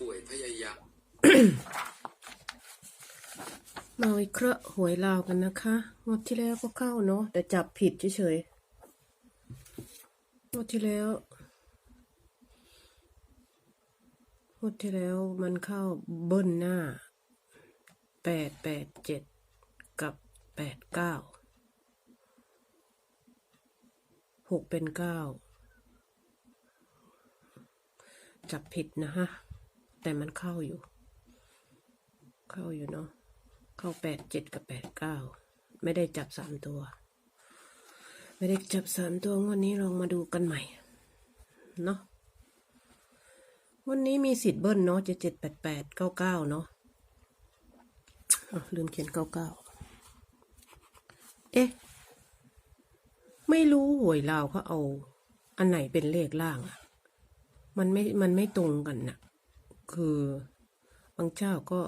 ป่วยพยายามมาวิเคราะห์หวยลาวกันนะคะงวดที่แล้วก็เข้าเนาะแต่จับผิดเฉยๆงวดที่แล้วงวดที่แล้วมันเข้าเบิ้ลหน้าแปดแปดเจ็ดกับแปดเก้าหกเป็นเก้าจับผิดนะฮะ แต่มันเข้าอยู่ เข้าอยู่เนาะ เข้าแปดเจ็ดกับแปดเก้า ไม่ได้จับสามตัว ไม่ได้จับสามตัววันนี้ลองมาดูกันใหม่ เนาะ วันนี้มีสิทธิ์เบิ้ลเนาะเจ็ดเจ็ดแปดแปดเก้าเก้าเนาะอะลืมเขียนเก้าเก้า เอ๊ะ ไม่รู้หวยลาวเขาเอา อันไหนเป็นเลขล่างอะมันไม่ มันไม่ตรงกันน่ะ คือบางเจ้าก็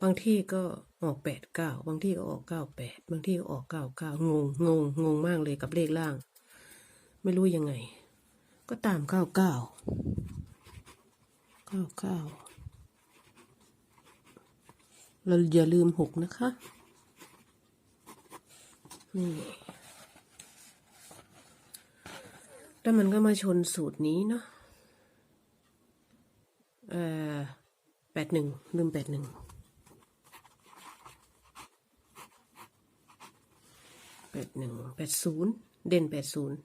บางที่ก็ออกแปดเก้าบางที่ก็ออกเก้าแปดบางที่ก็ออกเก้าเก้างงงงงงมากเลยกับเลขล่าง ไม่รู้ยังไง ก็ตามเก้าเก้าเก้าเก้าเราอย่าลืมหกนะคะนี่แล้วมันก็มาชนสูตรนี้เนาะเอ่อแป ดหนึ่งลืมแปดหนึ่งแปดหนึ่งแปดศูนย์เด่นแปดศูนย์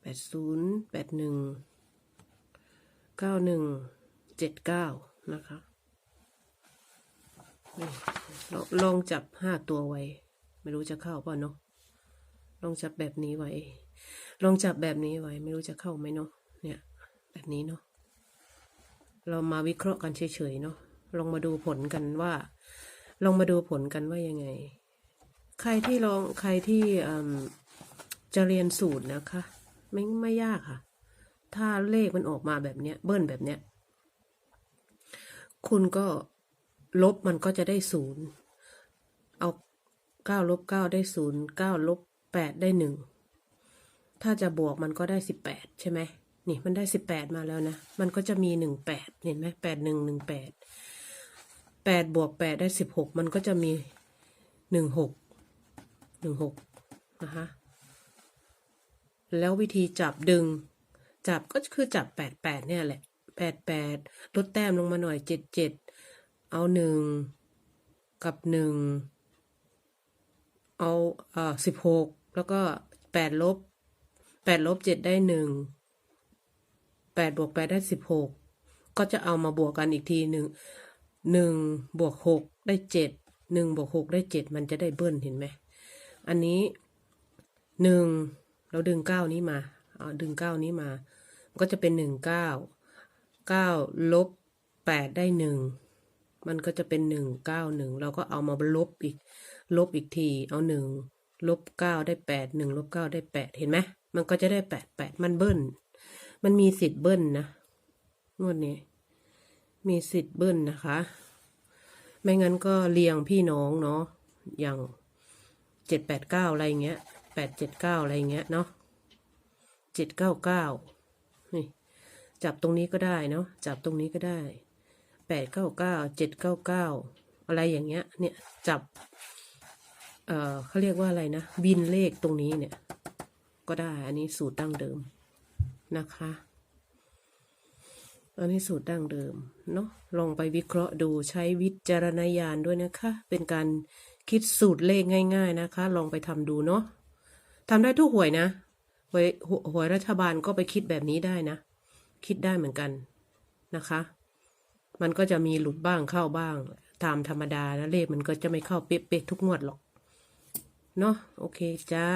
แปดศูนย์แปดหนึ่งเก้าหนึ่งเจ็ดเก้านะคะลองลองจับห้าตัวไว้ ไม่รู้จะเข้าป่ะเนาะลองจับแบบนี้ไว้ ลองจับแบบนี้ไว้ ไม่รู้จะเข้าไหมเนาะเนี่ย แบบนี้เนาะ เรามาวิเคราะห์กันเฉยๆเนาะลองมาดูผลกันว่า ลองมาดูผลกันว่ายังไง ใครที่ลองใครที่จะเรียนสูตรนะคะ ไม่ไม่ยากค่ะ ถ้าเลขมันออกมาแบบเนี้ย เบิ้ลแบบเนี้ย คุณก็ลบมันก็จะได้ศูนย์เอาเก้าลบเก้าได้ศูนย์เก้าลบแปดได้หนึ่งถ้าจะบวกมันก็ได้สิบแปดใช่ไหม นี่มันได้สิบแปดมาแล้วนะ มันก็จะมีหนึ่งแปดเห็นไหมแปดหนึ่งหนึ่งแปดแปดบวกแปดได้สิบหกมันก็จะมีหนึ่งหกหนึ่งหกนะคะแล้ววิธีจับดึง จับก็คือจับแปดแปดเนี่ยแหละแปดแปดลดแต้มลงมาหน่อยเจ็ดเจ็ดเอาหนึ่งกับหนึ่งเอาเอ่อสิบหกแล้วก็แปดลบแปดลบเจ็ดได้หนึ่ง แปดบวกแปดได้สิบหกก็จะเอามาบวกกันอีกทีหนึ่งหนึ่งบวกหกได้เจ็ดหนึ่งบวกหกได้เจ็ดมันจะได้เบิ้ลเห็นไหมอันนี้หนึ่งเราดึงเก้านี้มาเอาดึงเก้านี้มา ก็จะเป็นหนึ่งเก้าเก้าลบแปดได้หนึ่งมันก็จะเป็นหนึ่งเก้าหนึ่งเราก็เอามาลบอีก ลบอีกที เอาหนึ่งลบเก้าได้แปดหนึ่งลบเก้าได้แปดเห็นไหมมันก็จะได้แปดแปดมันเบิ้ล มันมีสิทธิ์เบิ้ลนะงวดนี้ มีสิทธิ์เบิ้ลนะคะ ไม่งั้นก็เรียงพี่น้องเนาะอย่างเจ็ดแปดเก้าอะไรเงี้ยแปดเจ็ดเก้าอะไรเงี้ยเนาะเจ็ดเก้าเก้านี่จับตรงนี้ก็ได้เนาะจับตรงนี้ก็ได้แปดเก้าเก้าเจ็ดเก้าเก้าอะไรอย่างเงี้ย เนี่ยจับ เอ่อเขาเรียกว่าอะไรนะบินเลขตรงนี้เนี่ย ก็ได้อันนี้สูตรดั้งเดิม นะคะ อันนี้สูตรดั้งเดิมเนาะลองไปวิเคราะห์ดูใช้วิจารณญาณด้วยนะคะ เป็นการคิดสูตรเลขง่าย ๆนะคะ ลองไปทำดูเนาะทำได้ทุกหวยนะหวยหวยหวยรัฐบาลก็ไปคิดแบบนี้ได้นะ คิดได้เหมือนกันนะคะ มันก็จะมีหลุดบ้างเข้าบ้าง ตามธรรมดาแล้วเลขมันก็จะไม่เข้าเป๊ะๆทุกงวดหรอก เนาะโอเคจ้า